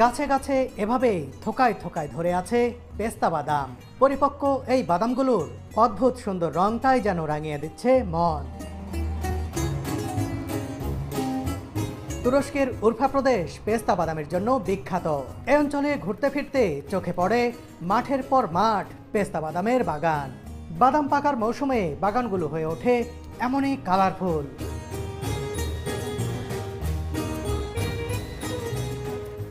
গাছে গাছে এভাবেই থোকায় থোকায় ধরে আছে পেস্তা বাদাম। পরিপক্ক এই বাদামগুলোর অদ্ভুত সুন্দর রংটাই যেন রাঙিয়ে দিচ্ছে মন। তুরস্কের উর্ফা প্রদেশ পেস্তা বাদামের জন্য বিখ্যাত। এই অঞ্চলে ঘুরতে ফিরতে চোখে পড়ে মাঠের পর মাঠ পেস্তা বাদামের বাগান। বাদাম পাকার মৌসুমে বাগানগুলো হয়ে ওঠে এমনই কালারফুল।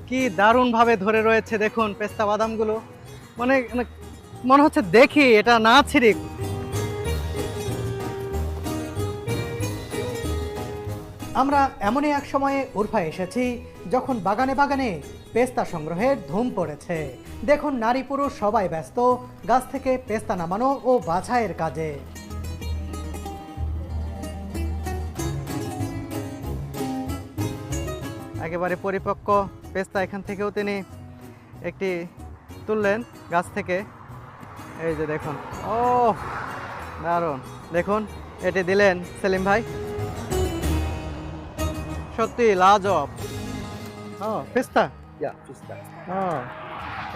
কি দারুণভাবে ধরে রয়েছে দেখুন পেস্তা বাদামগুলো। মানে মানে মনে হচ্ছে দেখি এটা না ছিঁড়ি। আমরা এমনই এক সময়ে উর্ফা এসেছি যখন বাগানে বাগানে পেস্তা সংগ্রহের ধুম পড়েছে। দেখুন নারী পুরুষ সবাই ব্যস্ত, গাছ থেকে পেস্তা নামানো ও বাছাইয়ের কাজে। একেবারে পরিপক্ক পেস্তা এখান থেকেও তিনি একটি তুললেন গাছ থেকে। এই যে দেখুন। ও দারুণ। দেখুন এটি দিলেন সেলিম ভাই। সত্যি লাজব। ও পেস্তা?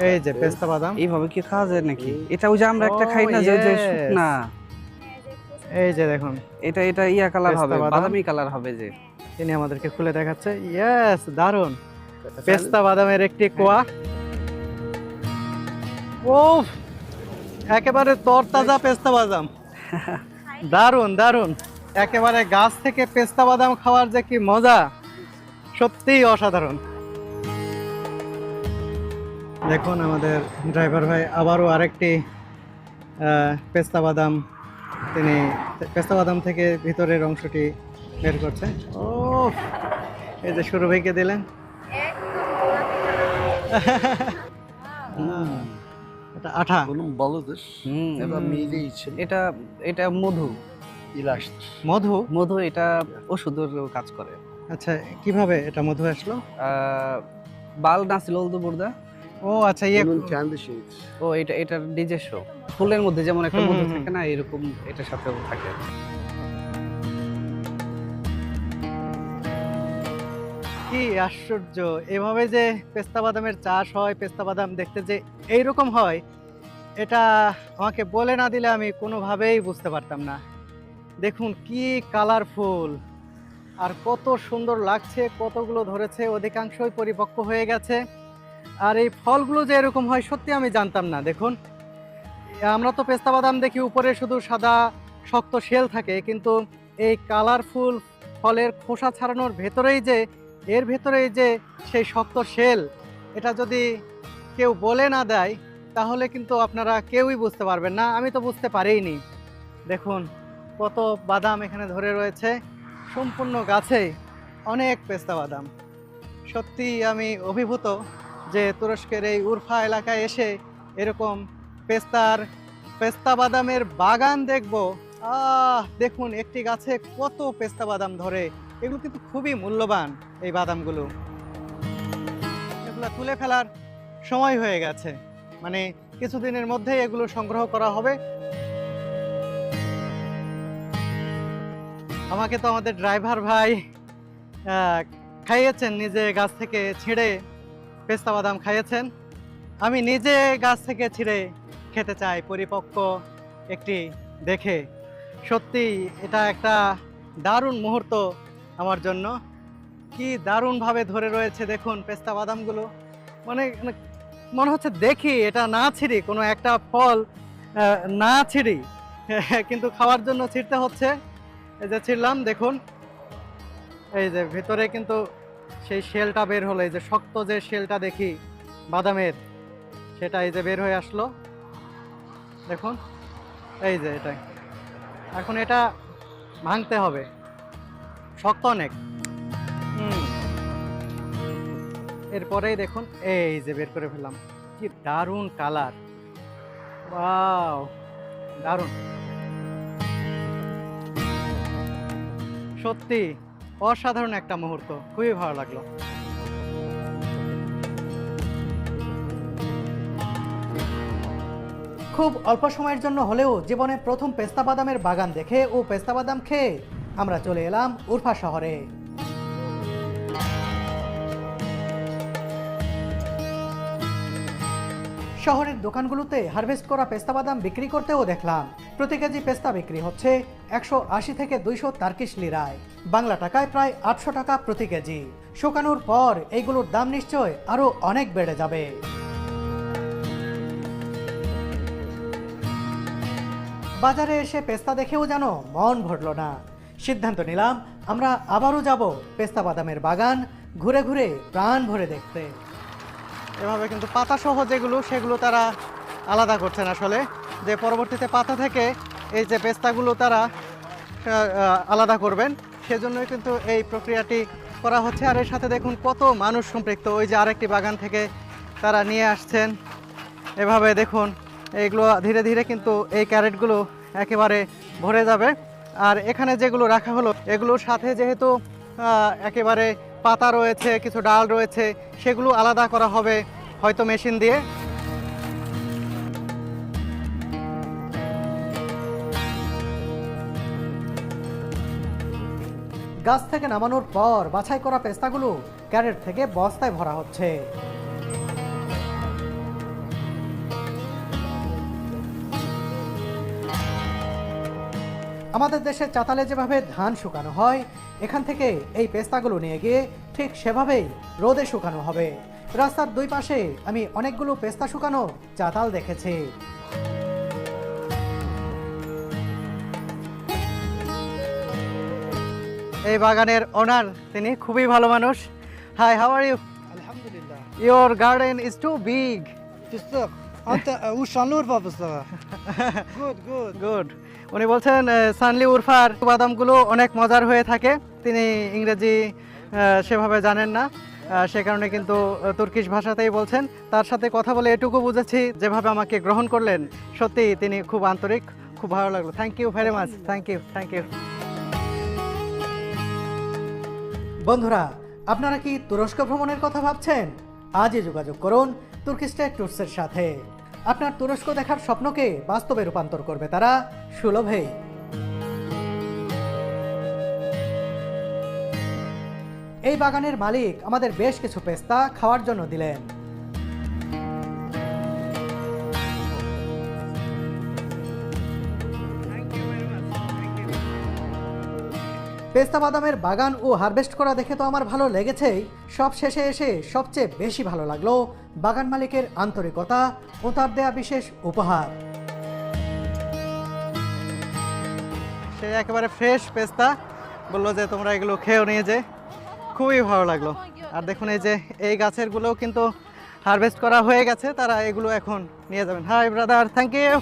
এই যে পেস্তা বাদাম। এইভাবে কি খাওয়া যায় নাকি? এটা ওই যে আমরা একটা খাই না যে. শুকনা। এই যে দেখুন। এটা এটা ইয়া কালার হবে। বাদামি। কালার হবে যে। তিনি আমাদেরকে খুলে দেখাচ্ছে। ইয়েস দারুণ। পেস্তা বাদামের একটি কোয়া। ও একেবারে তরতাজা পেস্তা বাদাম। দারুণ দারুণ। একেবারে গাছ থেকে পেস্তা বাদাম খাওয়ার যে কি মজা সত্যিই অসাধারণ। দেখুন আমাদের ড্রাইভার ভাই আবারও আরেকটি পেস্তা বাদাম তিনি পেস্তা বাদাম থেকে ভিতরের অংশটি বের করছে। ও এই যে শুরু ভাইকে দিলেন। এটা আঠা. হুম। Ya da mide এটা এটা মধু। ilaçtır. মধু? মধু এটা ওষুধের কাজ করে। আচ্ছা কীভাবে এটা মধু আসলো? আহ, বাল নাছিল oldu burada ও আচ্ছা ইয়ে ও এটা এটার নিজস্ব। ফুলের মধ্যে যেমন একটা মধু থাকে না এরকম এটার সাথেও থাকে। আশ্চর্য। এভাবে যে পেস্তা বাদামের চাষ হয়, পেস্তা বাদাম দেখতে যে এইরকম হয়, এটা আমাকে বলে না দিলে আমি কোনোভাবেই বুঝতে পারতাম না। দেখুন কি কালারফুল আর কত সুন্দর লাগছে, কতগুলো ধরেছে, অধিকাংশই পরিপক্ক হয়ে গেছে। আর এই ফলগুলো যে এরকম হয়, সত্যি আমি জানতাম না। দেখুন, আমরা তো পেস্তা বাদাম দেখি উপরে শুধু সাদা, শক্ত শেল থাকে, কিন্তু এই কালারফুল ফলের খোসা ছাড়ানোর ভেতরেই যে এর ভেতরেই যে সেই শক্ত শেল, এটা যদি কেউ বলে না দেয়, তাহলে কিন্তু আপনারা কেউই বুঝতে পারবেন না। আমি তো বুঝতে পারিনি দেখুন, কত বাদাম এখানে ধরে রয়েছে। সম্পূর্ণ গাছে অনেক পেস্তা বাদাম। সত্যি আমি অভিভূত যে তুরস্কের এই উরফা এলাকায় এসে এরকম পেস্তার, পেস্তা বাদামের বাগান দেখব। আহ, দেখুন, একটি গাছে কত পেস্তা বাদাম ধরে। এগুলো কিন্তু খুবই মূল্যবান এই বাদামগুলো। এগুলো তুলে ফেলার সময় হয়ে গেছে। মানে কিছুদিনের মধ্যেই এগুলো সংগ্রহ করা হবে। আমাকে তো আমাদের ড্রাইভার ভাই খাইয়েছেন, নিজে গাছ থেকে ছিঁড়ে পেস্তা বাদাম খাইয়েছেন। আমি নিজে গাছ থেকে ছিঁড়ে খেতে চাই, পরিপক্ক একটি দেখে। সত্যি এটা একটা দারুণ মুহূর্ত আমার জন্য। কি দারুণভাবে ধরে রয়েছে দেখুন পেস্তা বাদামগুলো। মানে মানে মনে হচ্ছে দেখি এটা না ছিঁড়ি, কোনো একটা ফল না ছিঁড়ি। কিন্তু খাওয়ার জন্য ছিঁড়তে হচ্ছে। এই যে ছিঁড়লাম, দেখুন। এই যে ভিতরে কিন্তু সেই শেলটা বের হলো, এই যে শক্ত যে শেলটা দেখি বাদামের, সেটা এই যে বের হয়ে আসলো। দেখুন, এই যে এটা। এখন এটা ভাঙতে হবে। শক্ত অনেক। এরপরেই দেখুন, এই যে বের করে ফেললাম। কি দারুণ কালার। ওয়াও, দারুণ। সত্যি, অসাধারণ একটা মুহূর্ত। খুবই ভালো লাগল। খুব অল্প সময়ের জন্য হলেও জীবনে প্রথম পেস্তা বাদামের বাগান দেখে ও পেস্তা বাদাম খেয়ে আমরা চলে এলাম উরফা শহরে। শহরের দোকানগুলোতে হারভেস্ট করা পেস্তা বাদাম বিক্রি করতেও দেখলাম। প্রতি কেজি পেস্তা বিক্রি হচ্ছে একশো আশি থেকে দুইশো তার্কিশ লিরায়। বাংলা টাকায় প্রায় আটশো টাকা প্রতি কেজি। শুকানোর পর এইগুলোর দাম নিশ্চয় আরও অনেক বেড়ে যাবে। বাজারে এসে পেস্তা দেখেও যেন মন ভরল না। সিদ্ধান্ত নিলাম, আমরা আবারও যাব পেস্তা বাদামের বাগান, ঘুরে ঘুরে প্রাণ ভরে দেখতে। এভাবে কিন্তু পাতা সহ যেগুলো, সেগুলো তারা আলাদা করছেন আসলে। যে পরবর্তীতে পাতা থেকে এই যে পেস্তাগুলো তারা আলাদা করবেন, সেজন্যই কিন্তু এই প্রক্রিয়াটি করা হচ্ছে। আর এর সাথে দেখুন কত মানুষ সম্পৃক্ত। ওই যে আরেকটি বাগান থেকে তারা নিয়ে আসছেন। এভাবে দেখুন এইগুলো ধীরে ধীরে কিন্তু এই ক্যারেটগুলো একেবারে ভরে যাবে। আর এখানে যেগুলো রাখা হলো, এগুলোর সাথে যেহেতু একেবারে পাতা রয়েছে, কিছু ডাল রয়েছে, সেগুলো আলাদা করা হবে হয়তো মেশিন দিয়ে। গাছ থেকে নামানোর পর বাছাই করা পেস্তাগুলো ক্যারেট থেকে বস্তায় ভরা হচ্ছে। আমাদের দেশে চাতালে যেভাবে ধান শুকানো হয় এখান থেকে এই পেস্তাগুলো নিয়ে গিয়ে ঠিক সেভাবেই রোদে শুকানো হবে রাস্তার দুই পাশে আমি অনেকগুলো পেস্তা শুকানো চাতাল দেখেছি এই বাগানের ওনার তিনি খুবই ভালো মানুষ hi how are you Alhamdulillah. Your garden is too big Fıstık. Anta uşanlur babası. Good, good. Good উনি বলছেন সানলি উরফার বাদামগুলো অনেক মজার হয়ে থাকে। তিনি ইংরেজি সেভাবে জানেন না। সে কারণে কিন্তু তুর্কিশ ভাষাতেই বলছেন। তার সাথে কথা বলে এটুকু বুঝেছি, যেভাবে আমাকে গ্রহণ করলেন সত্যি তিনি খুব আন্তরিক, খুব ভালো লাগল। Thank you very much thank you thank you বন্ধুরা, আপনারা কি তুরস্ক ভ্রমণের কথা ভাবছেন? আজই যোগাযোগ করুন তুর্কি স্টেট ট্যুরসের সাথে। আপনার তুরস্ক দেখার স্বপ্নকে বাস্তবে রূপান্তর করবে তারা সুলভেই এই বাগানের মালিক আমাদের বেশ কিছু পেস্তা খাওয়ার জন্য দিলেন। পেস্তা বাদামের বাগান ও হারভেস্ট করা দেখে তো আমার ভালো লেগেছেই। সব শেষে এসে সবচেয়ে বেশি ভালো লাগল বাগান মালিকের আন্তরিকতা ও তার দেয়া বিশেষ উপহার। সে একেবারে ফ্রেশ পেস্তা। বলল যে, তোমরা এগুলো খেয়েও নিয়ে যে। খুবই ভালো লাগল। আর দেখুন এই যে, এই গাছেরগুলোও কিন্তু হারভেস্ট করা হয়ে গেছে। তারা এগুলো এখন নিয়ে যাবেন। High brother thank you